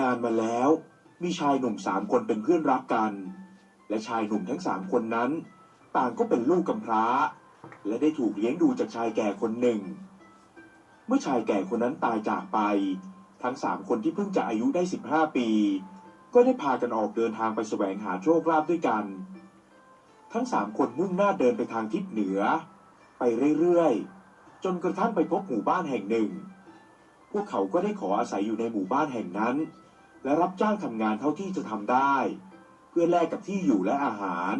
นานมาแล้ว มีชายหนุ่มสามคนเป็นเพื่อนรักกัน และชายหนุ่มทั้งสามคนนั้น ต่างก็เป็นลูกกำพร้า และได้ถูกเลี้ยงดูจากชายแก่คนหนึ่ง เมื่อชายแก่คนนั้นตายจากไป ทั้งสามคนที่เพิ่งจะอายุได้15ปี ก็ได้พากันออกเดินทางไปแสวงหาโชคลาภด้วยกัน ทั้งสามคนมุ่งหน้าเดินไปทางทิศเหนือ ไปเรื่อยๆจนกระทั่งไปพบหมู่บ้านแห่งหนึ่งพวกเขาก็ได้ขออาศัยอยู่ในหมู่บ้านแห่งนั้น และรับจ้างทำงานเท่าที่จะทำได้ เพื่อแลกกับที่อยู่และอาหาร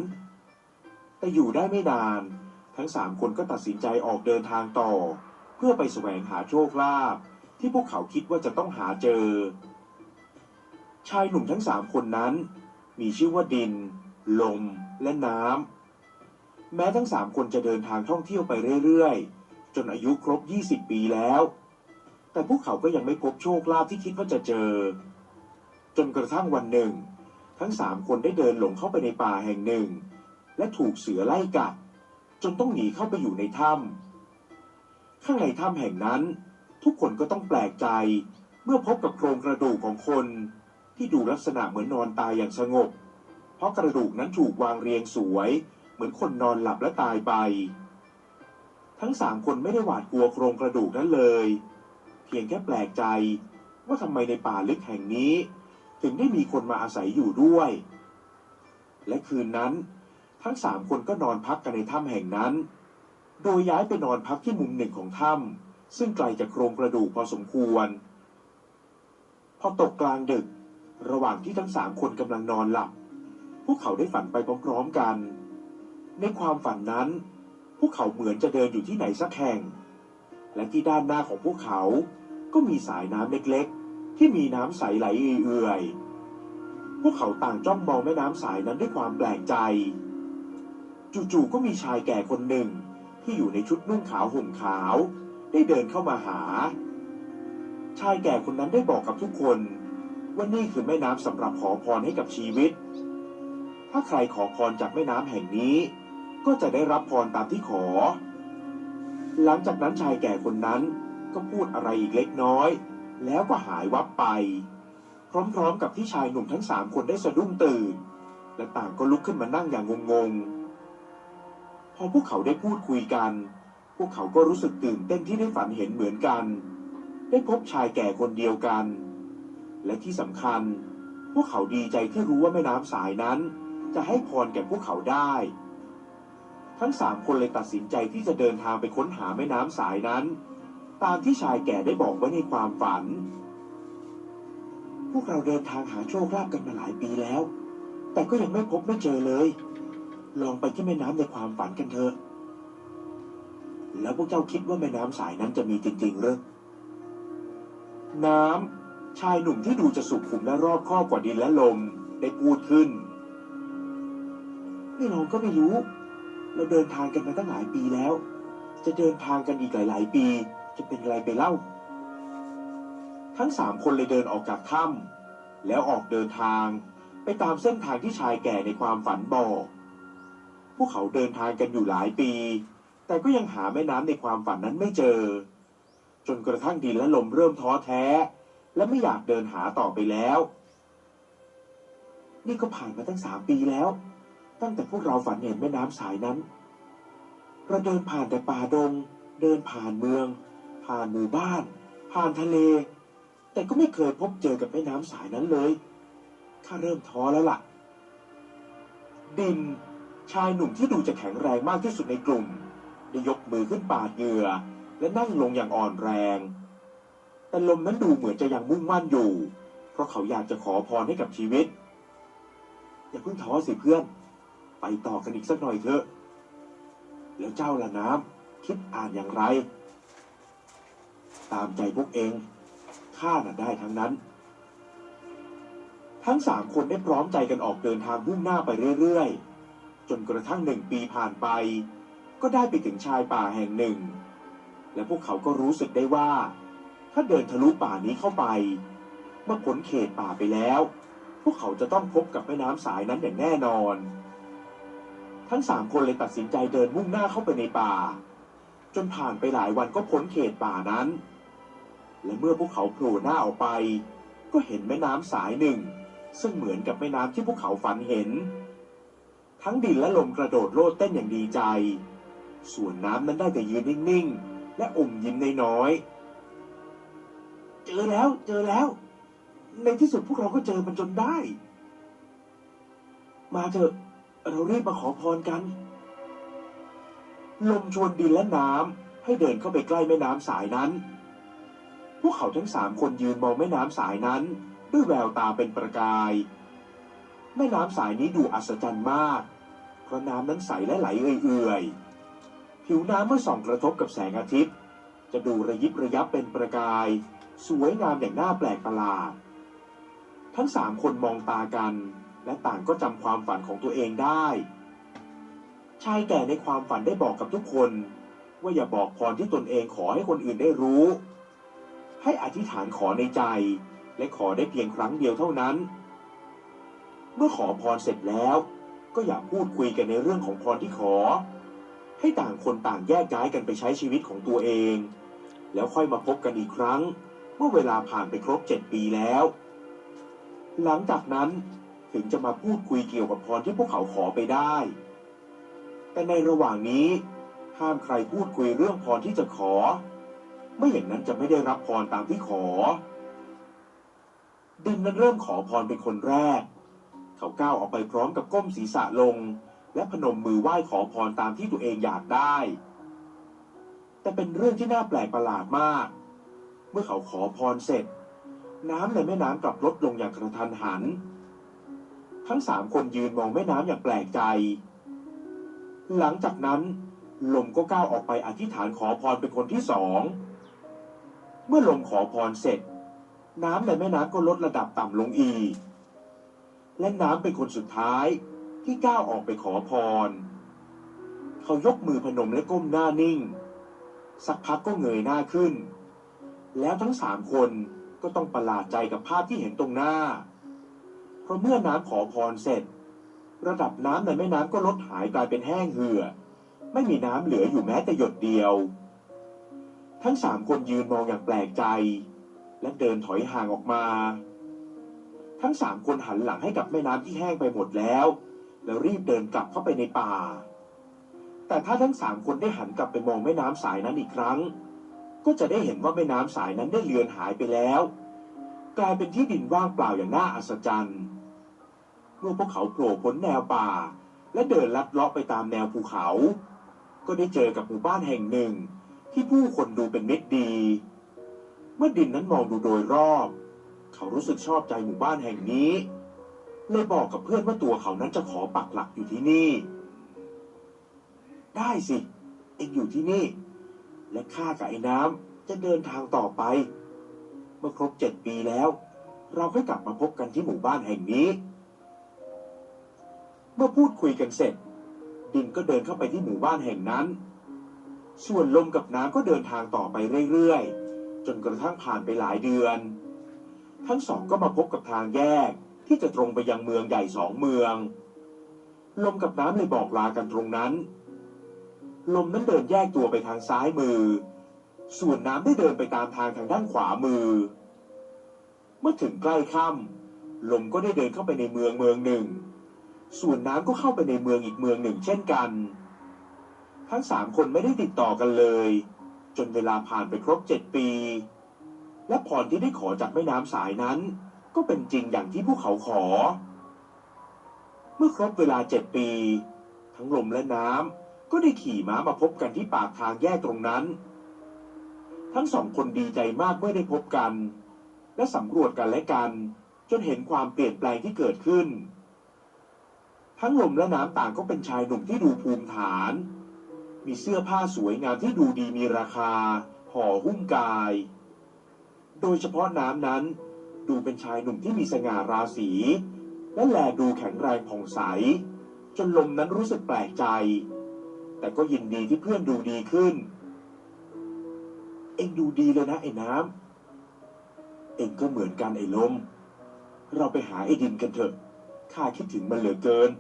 แต่อยู่ได้ไม่นาน ทั้งสามคนก็ตัดสินใจออกเดินทางต่อ เพื่อไปแสวงหาโชคลาภที่พวกเขาคิดว่าจะต้องหาเจอ ชายหนุ่มทั้งสามคนนั้น มีชื่อว่าดิน ลม และน้ำ แม้ทั้งสามคนจะเดินทางท่องเที่ยวไปเรื่อยๆ จนอายุครบ 20 ปีแล้ว แต่พวกเขาก็ยังไม่พบโชคลาภที่คิดว่าจะเจอ จนกระทั่งวันหนึ่ง ทั้งสามคนได้เดินหลงเข้าไปในป่าแห่งหนึ่ง และถูกเสือไล่กัด จนต้องหนีเข้าไปอยู่ในถ้ำข้างในถ้ำแห่งนั้น ทุกคนก็ต้องแปลกใจ เมื่อพบกับโครงกระดูกของคน ที่ดูลักษณะเหมือนนอนตายอย่างสงบ เพราะกระดูกนั้นถูกวางเรียงสวย เหมือนคนนอนหลับและตายไป ทั้งสามคนไม่ได้หวาดกลัวโครงกระดูกนั้นเลย เพียงแค่แปลกใจว่าทำไมในป่าลึกแห่งนี้ ถึงได้มีคนมาอาศัยอยู่ด้วย และคืนนั้น ทั้งสามคนก็นอนพักกันในถ้ำแห่งนั้น โดยย้ายไปนอนพักที่มุมหนึ่งของถ้ำซึ่งไกลจากโครงกระดูกพอสมควร พอตกกลางดึก ระหว่างที่ทั้งสามคนกำลังนอนหลับ พวกเขาได้ฝันไปพร้อมๆกัน ในความฝันนั้น พวกเขาเหมือนจะเดินอยู่ที่ไหนสักแห่ง และที่ด้านหน้าของพวกเขาก็มีสายน้ำเล็กๆ ที่มีน้ำใสไหลเอื่อยพวกเขาต่างจ้องมองแม่น้ำสายนั้นด้วยความแปลกใจ จู่ๆก็มีชายแก่คนหนึ่ง ที่อยู่ในชุดนุ่งขาวห่มขาว ได้เดินเข้ามาหา ชายแก่คนนั้นได้บอกกับทุกคน ว่านี่คือแม่น้ำสำหรับขอพรให้กับชีวิต ถ้าใครขอพรจากแม่น้ำแห่งนี้ ก็จะได้รับพรตามที่ขอ หลังจากนั้นชายแก่คนนั้นก็พูดอะไรอีกเล็กน้อย แล้วก็หายวับไป พร้อมๆกับที่ชายหนุ่มทั้งสามคนได้สะดุ้งตื่น และต่างก็ลุกขึ้นมานั่งอย่างงงๆ พอพวกเขาได้พูดคุยกัน พวกเขาก็รู้สึกตื่นเต้นที่ได้ฝันเห็นเหมือนกัน ได้พบชายแก่คนเดียวกัน และที่สำคัญ พวกเขาดีใจที่รู้ว่าแม่น้ำสายนั้น จะให้พรแก่พวกเขาได้ ทั้งสามคนเลยตัดสินใจที่จะเดินทางไปค้นหาแม่น้ำสายนั้น ตามที่ชายแก่ได้บอกไว้ในความฝัน พวกเราเดินทางหาโชคลาภกันมาหลายปีแล้ว แต่ก็ยังไม่พบไม่เจอเลย ลองไปที่แม่น้ำในความฝันกันเถอะ แล้วพวกเจ้าคิดว่าแม่น้ำสายนั้นจะมีจริงๆหรือน้ำชายหนุ่มที่ดูจะสุขุมและรอบคอบกว่าดินและลมได้พูดขึ้นไม่ลองก็ไม่รู้ เราเดินทางกันมาตั้งหลายปีแล้ว จะเดินทางกันอีกหลาย ๆ ปี จะเป็นอะไรไปเล่า ทั้งสามคนเลยเดินออกจากถ้ำแล้วออกเดินทาง ไปตามเส้นทางที่ชายแก่ในความฝันบอก พวกเขาเดินทางกันอยู่หลายปี แต่ก็ยังหาแม่น้ำในความฝันนั้นไม่เจอ จนกระทั่งดินและลมเริ่มท้อแท้ และไม่อยากเดินหาต่อไปแล้ว นี่ก็ผ่านมาตั้งสามปีแล้ว ตั้งแต่พวกเราฝันเห็นแม่น้ำสายนั้นเราเดินผ่านแต่ป่าดง เดินผ่านเมือง ผ่านหมู่บ้าน ผ่านทะเล แต่ก็ไม่เคยพบเจอกับแม่น้ำสายนั้นเลยข้าเริ่มท้อแล้วล่ะ ดิน ชายหนุ่มที่ดูจะแข็งแรงมากที่สุดในกลุ่ม ได้ยกมือขึ้นปาดเหงื่อ และนั่งลงอย่างอ่อนแรง แต่ลมนั้นดูเหมือนจะยังมุ่งมั่นอยู่ เพราะเขาอยากจะขอพรให้กับชีวิต อย่าเพิ่งท้อสิเพื่อน ไปต่อกันอีกสักหน่อยเถอะ แล้วเจ้าละน้ำคิดอ่านอย่างไร ตามใจพวกเอง ข้าน่ะได้ทั้งนั้น ทั้งสามคนได้พร้อมใจกันออกเดินทางมุ่งหน้าไปเรื่อยๆ จนกระทั่งหนึ่งปีผ่านไป ก็ได้ไปถึงชายป่าแห่งหนึ่ง และพวกเขาก็รู้สึกได้ว่า ถ้าเดินทะลุป่านี้เข้าไป เมื่อพ้นเขตป่าไปแล้ว พวกเขาจะต้องพบกับแม่น้ำสายนั้นอย่างแน่นอน ทั้งสามคนเลยตัดสินใจเดินมุ่งหน้าเข้าไปในป่าจนผ่านไปหลายวันก็พ้นเขตป่านั้น และเมื่อพวกเขาโผล่หน้าออกไป ก็เห็นแม่น้ำสายหนึ่ง ซึ่งเหมือนกับแม่น้ำที่พวกเขาฝันเห็น ทั้งดินและลมกระโดดโลดเต้นอย่างดีใจ ส่วนน้ำนั้นได้แต่ยืนนิ่งๆ และอมยิ้มน้อยๆเจอแล้วเจอแล้ว ในที่สุดพวกเราก็เจอมันจนได้ มาเถอะเรารีบมาขอพรกัน ลมชวนดินและน้ำให้เดินเข้าไปใกล้แม่น้ำสายนั้น พวกเขาทั้งสามคนยืนมองแม่น้ำสายนั้น ด้วยแววตาเป็นประกาย แม่น้ำสายนี้ดูอัศจรรย์มาก เพราะน้ำนั้นใสและไหลเอื่อยๆ ผิวน้ำเมื่อส่องกระทบกับแสงอาทิตย์ จะดูระยิบระยับเป็นประกาย สวยงามอย่างน่าแปลกประหลาด ทั้งสามคนมองตากัน และต่างก็จำความฝันของตัวเองได้ ชายแก่ในความฝันได้บอกกับทุกคน ว่าอย่าบอกพรที่ตนเองขอให้คนอื่นได้รู้ ให้อธิษฐานขอในใจ และขอได้เพียงครั้งเดียวเท่านั้น เมื่อขอพรเสร็จแล้ว ก็อย่าพูดคุยกันในเรื่องของพรที่ขอ ให้ต่างคนต่างแยกย้ายกันไปใช้ชีวิตของตัวเอง แล้วค่อยมาพบกันอีกครั้ง เมื่อเวลาผ่านไปครบเจ็ดปีแล้ว หลังจากนั้นถึงจะมาพูดคุยเกี่ยวกับพรที่พวกเขาขอไปได้ แต่ในระหว่างนี้ห้ามใครพูดคุยเรื่องพรที่จะขอ ไม่อย่างนั้นจะไม่ได้รับพรตามที่ขอดินนั้นเริ่มขอพรเป็นคนแรก เขาก้าวออกไปพร้อมกับก้มศีรษะลง และพนมมือไหว้ขอพรตามที่ตัวเองอยากได้ แต่เป็นเรื่องที่น่าแปลกประหลาดมาก เมื่อเขาขอพรเสร็จ น้ำในแม่น้ำกลับลดลงอย่างกระทันหัน ทั้งสามคนยืนมองแม่น้ำอย่างแปลกใจ หลังจากนั้นลมก็ก้าวออกไปอธิษฐานขอพรเป็นคนที่สอง เมื่อลมขอพรเสร็จ น้ำในแม่น้ำก็ลดระดับต่ำลงอีก และน้ำเป็นคนสุดท้ายที่ก้าวออกไปขอพร เขายกมือพนมและก้มหน้านิ่ง สักพักก็เงยหน้าขึ้น แล้วทั้งสามคนก็ต้องประหลาดใจกับภาพที่เห็นตรงหน้า เพราะเมื่อน้ำขอพรเสร็จ ระดับน้ำในแม่น้ำก็ลดหายกลายเป็นแห้งเหือดไม่มีน้ำเหลืออยู่แม้แต่หยดเดียว ทั้งสามคนยืนมองอย่างแปลกใจ และเดินถอยห่างออกมา ทั้งสามคนหันหลังให้กับแม่น้ำที่แห้งไปหมดแล้ว แล้วรีบเดินกลับเข้าไปในป่า แต่ถ้าทั้งสามคนได้หันกลับไปมองแม่น้ำสายนั้นอีกครั้ง ก็จะได้เห็นว่าแม่น้ำสายนั้นได้เลือนหายไปแล้ว กลายเป็นที่ดินว่างเปล่าอย่างน่าอัศจรรย์เมื่อพวกเขาโผล่พ้นแนวป่า และเดินลัดเลาะไปตามแนวภูเขา ก็ได้เจอกับหมู่บ้านแห่งหนึ่ง ที่ผู้คนดูเป็นเมิตรดี เมื่อดินนั้นมองดูโดยรอบ เขารู้สึกชอบใจหมู่บ้านแห่งนี้เลยบอกกับเพื่อนว่าตัวเขานั้นจะขอปักหลักอยู่ที่นี่ ได้สิ เองอยู่ที่นี่ และข้ากับไอ้น้ำจะเดินทางต่อไป เมื่อครบเจ็ดปีแล้ว เราค่อยกลับมาพบกันที่หมู่บ้านแห่งนี้ เมื่อพูดคุยกันเสร็จ ดินก็เดินเข้าไปที่หมู่บ้านแห่งนั้น ส่วนลมกับน้ำก็เดินทางต่อไปเรื่อยๆ จนกระทั่งผ่านไปหลายเดือน ทั้งสองก็มาพบกับทางแยกที่จะตรงไปยังเมืองใหญ่สองเมือง ลมกับน้ำเลยบอกลากันตรงนั้น ลมนั้นเดินแยกตัวไปทางซ้ายมือ ส่วนน้ำได้เดินไปตามทางทางด้านขวามือ เมื่อถึงใกล้ค่ำลมก็ได้เดินเข้าไปในเมืองเมืองหนึ่ง ส่วนน้ำก็เข้าไปในเมืองอีกเมืองหนึ่ง เช่นกัน ทั้งสามคนไม่ได้ติดต่อกันเลย จนเวลาผ่านไปครบเจ็ดปี และพรที่ได้ขอจากแม่น้ำสายนั้น ก็เป็นจริงอย่างที่พวกเขาขอ เมื่อครบเวลาเจ็ดปี ทั้งลมและน้ำก็ได้ขี่ม้ามาพบกันที่ปากทางแยกตรงนั้น ทั้งสองคนดีใจมากเมื่อได้พบกัน และสำรวจกันและกัน จนเห็นความเปลี่ยนแปลงที่เกิดขึ้น ทั้งลมและน้ำต่างก็เป็นชายหนุ่มที่ดูภูมิฐาน มีเสื้อผ้าสวยงามที่ดูดีมีราคา ห่อหุ้มกาย โดยเฉพาะน้ำนั้น ดูเป็นชายหนุ่มที่มีสง่าราศี และแลดูแข็งแรงผ่องใส จนลมนั้นรู้สึกแปลกใจ แต่ก็ยินดีที่เพื่อนดูดีขึ้น เอ็งดูดีเลยนะไอ้น้ำ เอ็งก็เหมือนกันไอ้ลม เราไปหาไอ้ดินกันเถอะ ข้าคิดถึงมันเหลือเกิน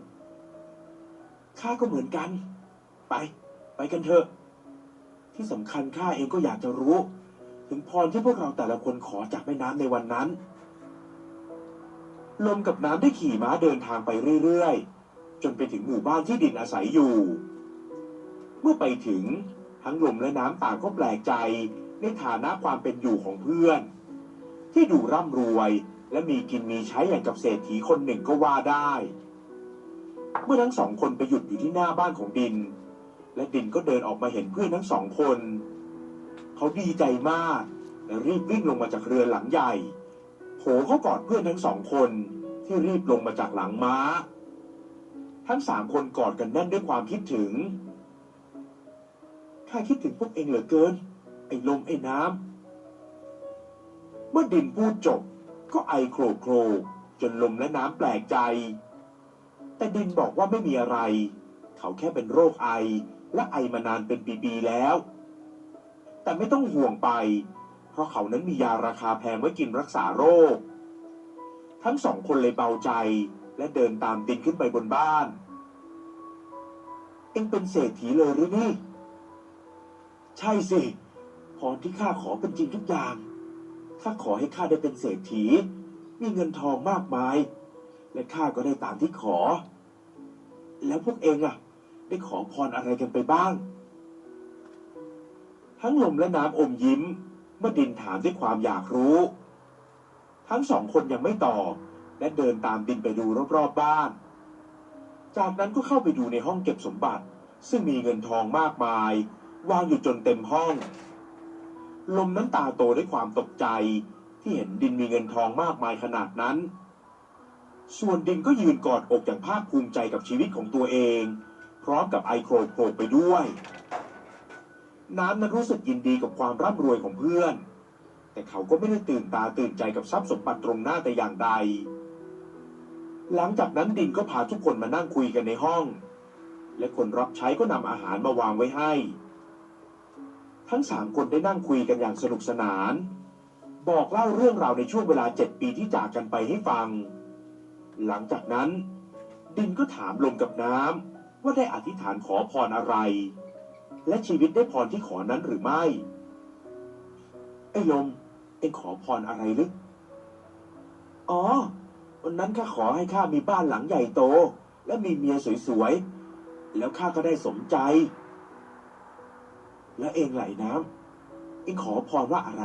ข้าก็เหมือนกัน ไป ไปกันเถอะ ที่สำคัญข้าเองก็อยากจะรู้ ถึงพรที่พวกเราแต่ละคนขอจากแม่น้ำในวันนั้น ลมกับน้ำได้ขี่ม้าเดินทางไปเรื่อยๆ จนไปถึงหมู่บ้านที่ดินอาศัยอยู่ เมื่อไปถึงทั้งลมและน้ำต่างก็แปลกใจในฐานะความเป็นอยู่ของเพื่อน ที่ดูร่ำรวย และมีกินมีใช้อย่างกับเศรษฐีคนหนึ่งก็ว่าได้ เมื่อทั้งสองคนไปหยุดอยู่ที่หน้าบ้านของดิน และดินก็เดินออกมาเห็นเพื่อนทั้งสองคน เขาดีใจมากและรีบวิ่งลงมาจากเรือหลังใหญ่โผเข้ากอดเพื่อนทั้งสองคนที่รีบลงมาจากหลังม้า ทั้งสามคนกอดกันแน่นด้วยความคิดถึงข้าคิดถึงพวกเองเหลือเกิน ไอ้ลมไอ้น้ำเมื่อดินพูดจบ ก็ไอโครโครจนลมและน้ำแปลกใจ แต่ดินบอกว่าไม่มีอะไร เขาแค่เป็นโรคไอ และไอมานานเป็นปีๆแล้ว แต่ไม่ต้องห่วงไป เพราะเขานั้นมียาราคาแพงไว้กินรักษาโรค ทั้งสองคนเลยเบาใจและเดินตามดินขึ้นไปบนบ้าน เอ็งเป็นเศรษฐีเลยหรือนี่ ใช่สิพรที่ข้าขอเป็นจริงทุกอย่างข้าขอให้ข้าได้เป็นเศรษฐี มีเงินทองมากมาย และข้าก็ได้ตามที่ขอ แล้วพวกเองอะ ได้ขอพรอะไรกันไปบ้าง ทั้งลมและน้ำอมยิ้ม เมื่อดินถามด้วยความอยากรู้ ทั้งสองคนยังไม่ตอบ และเดินตามดินไปดูรอบๆบบ้าน จากนั้นก็เข้าไปดูในห้องเก็บสมบัติ ซึ่งมีเงินทองมากมายวางอยู่จนเต็มห้อง ลมนั้นตาโตด้วยความตกใจ ที่เห็นดินมีเงินทองมากมายขนาดนั้น ส่วนดินก็ยืนกอดอกอย่างภาคภูมิใจกับชีวิตของตัวเอง พร้อมกับไอโครโครกไปด้วย น้ำนั้นรู้สึกยินดีกับความร่ำรวยของเพื่อน แต่เขาก็ไม่ได้ตื่นตาตื่นใจกับทรัพย์สมบัติตรงหน้าแต่อย่างใด หลังจากนั้นดินก็พาทุกคนมานั่งคุยกันในห้อง และคนรับใช้ก็นำอาหารมาวางไว้ให้ ทั้งสามคนได้นั่งคุยกันอย่างสนุกสนาน บอกเล่าเรื่องราวในช่วงเวลาเจ็ดปีที่จากกันไปให้ฟัง หลังจากนั้นดินก็ถามลมกับน้ำ ว่าได้อธิษฐานขอพรอะไร และชีวิตได้พรที่ขอนั้นหรือไม่ ไอ้ลมเอ็งขอพรอะไรลึก อ๋อ วันนั้นข้าขอให้ข้ามีบ้านหลังใหญ่โต และมีเมียสวยๆ แล้วข้าก็ได้สมใจ แล้วเองไหลน้ำเองขอพรว่าอะไร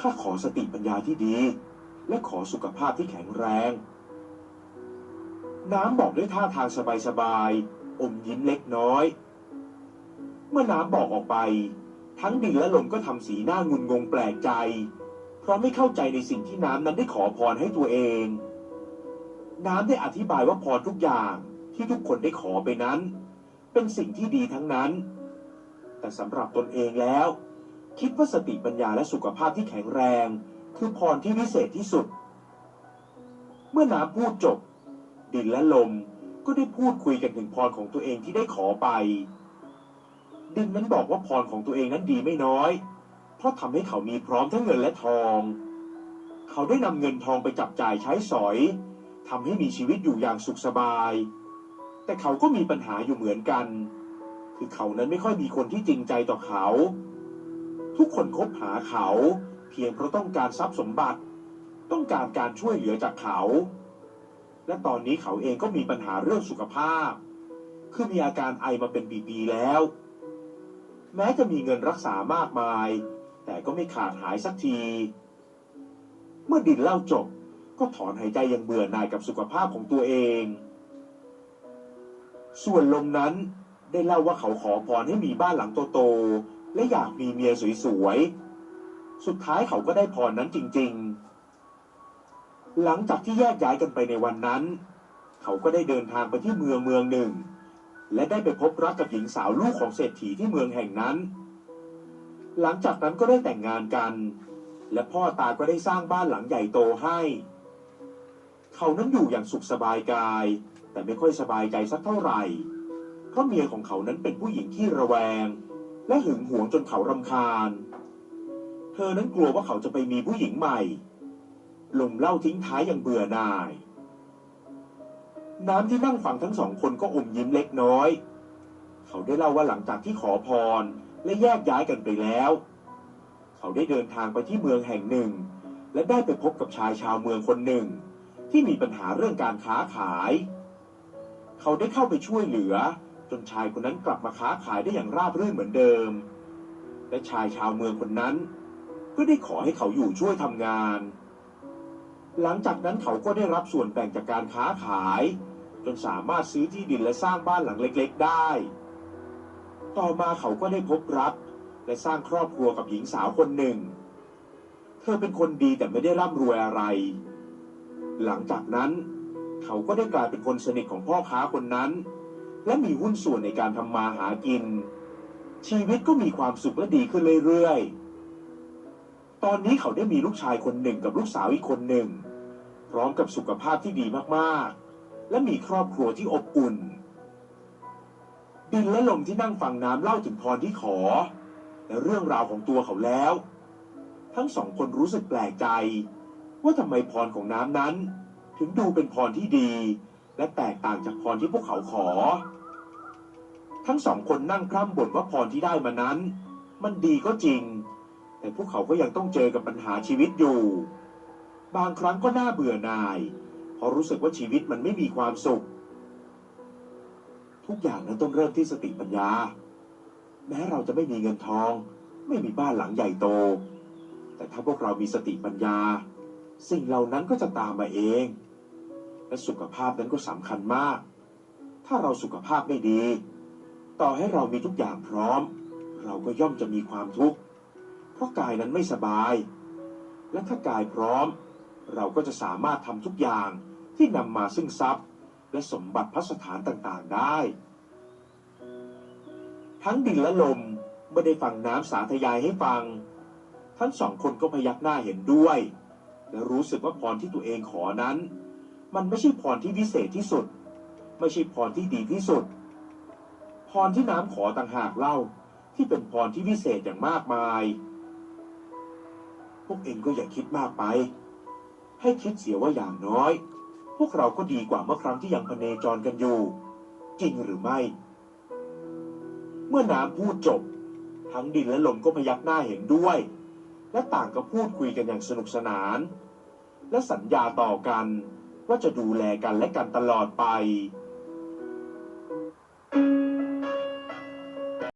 ข้าขอสติปัญญาที่ดี และขอสุขภาพที่แข็งแรง น้ำบอกด้วยท่าทางสบายๆ อมยิ้มเล็กน้อย เมื่อน้ำบอกออกไป ทั้งดินและลมก็ทำสีหน้างุนงงแปลกใจ เพราะไม่เข้าใจในสิ่งที่น้ำนั้นได้ขอพรให้ตัวเอง น้ำได้อธิบายว่าพรทุกอย่างที่ทุกคนได้ขอไปนั้น เป็นสิ่งที่ดีทั้งนั้น แต่สำหรับตนเองแล้ว คิดว่าสติปัญญาและสุขภาพที่แข็งแรง คือพรที่วิเศษที่สุด เมื่อน้ำพูดจบ ดินและลม ก็ได้พูดคุยกันถึงพรของตัวเองที่ได้ขอไป ดินนั้นบอกว่าพรของตัวเองนั้นดีไม่น้อย เพราะทำให้เขามีพร้อมทั้งเงินและทอง เขาได้นำเงินทองไปจับจ่ายใช้สอยทำให้มีชีวิตอยู่อย่างสุขสบาย แต่เขาก็มีปัญหาอยู่เหมือนกัน คือเขานั้นไม่ค่อยมีคนที่จริงใจต่อเขา ทุกคนคบหาเขา เพียงเพราะต้องการทรัพย์สมบัติ ต้องการการช่วยเหลือจากเขา และตอนนี้เขาเองก็มีปัญหาเรื่องสุขภาพ คือมีอาการไอมาเป็นปีๆแล้ว แม้จะมีเงินรักษามากมาย แต่ก็ไม่ขาดหายสักที เมื่อดินเล่าจบ ก็ถอนหายใจอย่างเบื่อหน่ายกับสุขภาพของตัวเอง ส่วนลมนั้นได้เล่าว่าเขาขอพรให้มีบ้านหลังโตๆและอยากมีเมียสวยๆ สุดท้ายเขาก็ได้พรนั้นจริง ๆ หลังจากที่แยกย้ายกันไปในวันนั้น เขาก็ได้เดินทางไปที่เมืองเมืองหนึ่ง และได้ไปพบรักกับหญิงสาวลูกของเศรษฐีที่เมืองแห่งนั้น หลังจากนั้นก็ได้แต่งงานกัน และพ่อตาก็ได้สร้างบ้านหลังใหญ่โตให้ เขานั้นอยู่อย่างสุขสบายกาย แต่ไม่ค่อยสบายใจสักเท่าไหร่ เพราะเมียของเขานั้นเป็นผู้หญิงที่ระแวง และหึงหวงจนเขารำคาญ เธอนั้นกลัวว่าเขาจะไปมีผู้หญิงใหม่ ลมเล่าทิ้งท้ายอย่างเบื่อหน่าย น้ำที่นั่งฟังทั้งสองคนก็อมยิ้มเล็กน้อย เขาได้เล่าว่าหลังจากที่ขอพรและแยกย้ายกันไปแล้ว เขาได้เดินทางไปที่เมืองแห่งหนึ่ง และได้ไปพบกับชายชาวเมืองคนหนึ่ง ที่มีปัญหาเรื่องการค้าขาย เขาได้เข้าไปช่วยเหลือ จนชายคนนั้นกลับมาค้าขายได้อย่างราบรื่นเหมือนเดิม และชายชาวเมืองคนนั้น ก็ได้ขอให้เขาอยู่ช่วยทำงาน หลังจากนั้นเขาก็ได้รับส่วนแบ่งจากการค้าขาย จนสามารถซื้อที่ดินและสร้างบ้านหลังเล็กๆได้ ต่อมาเขาก็ได้พบรักและสร้างครอบครัวกับหญิงสาวคนหนึ่ง เธอเป็นคนดีแต่ไม่ได้ร่ำรวยอะไร หลังจากนั้น เขาก็ได้กลายเป็นคนสนิทของพ่อค้าคนนั้น และมีหุ้นส่วนในการทำมาหากิน ชีวิตก็มีความสุขและดีขึ้นเรื่อยๆ ตอนนี้เขาได้มีลูกชายคนหนึ่งกับลูกสาวอีกคนหนึ่ง พร้อมกับสุขภาพที่ดีมากๆ และมีครอบครัวที่อบอุ่น ดินและลมที่นั่งฟังน้ำเล่าถึงพรที่ขอ และเรื่องราวของตัวเขาแล้ว ทั้งสองคนรู้สึกแปลกใจ ว่าทำไมพรของน้ำนั้น ถึงดูเป็นพรที่ดี และแตกต่างจากพรที่พวกเขาขอ ทั้งสองคนนั่งพร่ำบ่นว่าพรที่ได้มานั้น มันดีก็จริง แต่พวกเขาก็ยังต้องเจอกับปัญหาชีวิตอยู่ บางครั้งก็น่าเบื่อหน่าย เพราะรู้สึกว่าชีวิตมันไม่มีความสุข ทุกอย่างนั้นต้องเริ่มที่สติปัญญา แม้เราจะไม่มีเงินทอง ไม่มีบ้านหลังใหญ่โต แต่ถ้าพวกเรามีสติปัญญา สิ่งเหล่านั้นก็จะตามมาเอง และสุขภาพนั้นก็สำคัญมาก ถ้าเราสุขภาพไม่ดี ต่อให้เรามีทุกอย่างพร้อม เราก็ย่อมจะมีความทุกข์ ราะกายนั้นไม่สบาย และถ้ากายพร้อม เราก็จะสามารถทำทุกอย่างที่นำมาซึ่งทรัพย์ และสมบัติพัสถานต่างๆได้ ทั้งดินและลมไม่ได้ฟังน้ำสาธยายให้ฟัง ทั้งสองคนก็พยักหน้าเห็นด้วย และรู้สึกว่าพรที่ตัวเองขอนั้น มันไม่ใช่พรที่วิเศษที่สุด ไม่ใช่พรที่ดีที่สุด พรที่น้ำขอต่างหากเล่าที่เป็นพรที่วิเศษอย่างมากมาย วกเองก็อย่าคิดมากไป ให้คิดเสียว่าอย่างน้อย พวกเราก็ดีกว่าเมื่อครั้งที่ยังพเนจรกันอยู่ จริงหรือไม่ เมื่อน้ำพูดจบ ทั้งดินและลมก็พยักหน้าเห็นด้วย และต่างก็พูดคุยกันอย่างสนุกสนาน และสัญญาต่อกันว่าจะดูแลกันและกันตลอดไป